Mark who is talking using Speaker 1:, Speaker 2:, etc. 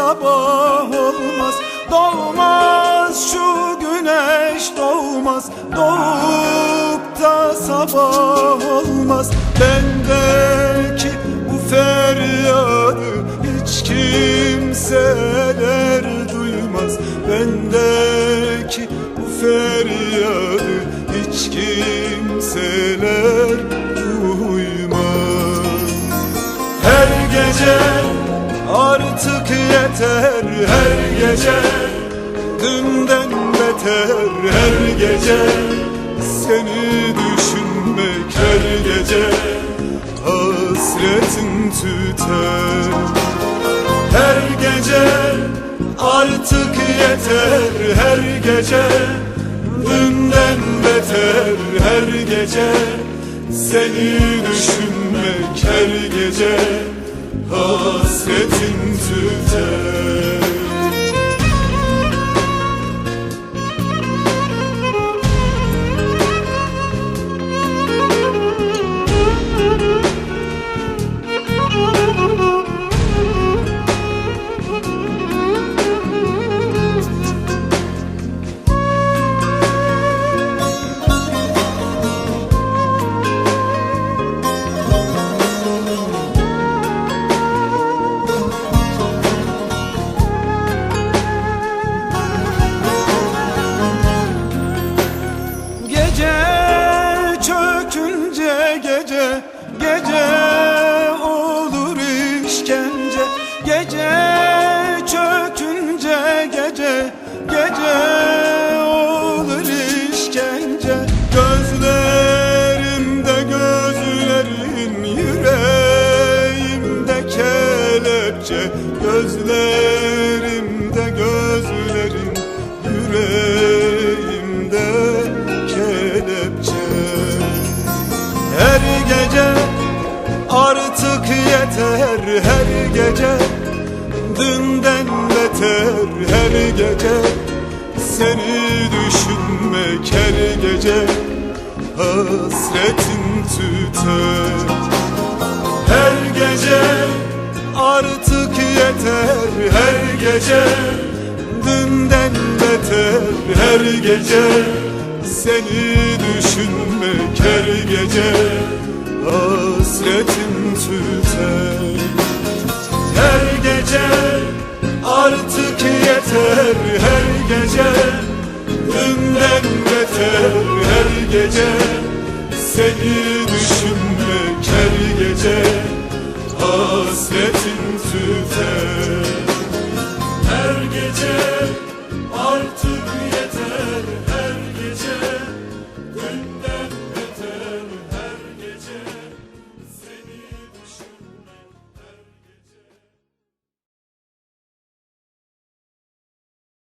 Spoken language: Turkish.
Speaker 1: sabah olmaz Doğmaz şu güneş doğmaz Doğup da sabah olmaz. Bendeki bu feryadı hiç kimseler duymaz. Bendeki bu feryadı hiç kimseler duymaz. Her gece artık yeter Her gece dünden beter Her gece seni düşünmek Her gece hasretin tüter. Her gece artık yeter Her gece dünden beter Her gece seni düşünmek Her gece hasretin tüter Gece çökünce gece Gece olur işkence. Gözlerimde gözlerin Yüreğimde kelepçe Gözlerimde Her gece seni düşünmek Her gece hasretin tüter. Her gece artık yeter Her gece dünden beter. Her gece seni düşünmek Her gece hasretin tüter. Her gece artık yeter Her gece. Dünden beter Her gece. Seni düşünmek Her gece. Hasretin tüter. Her gece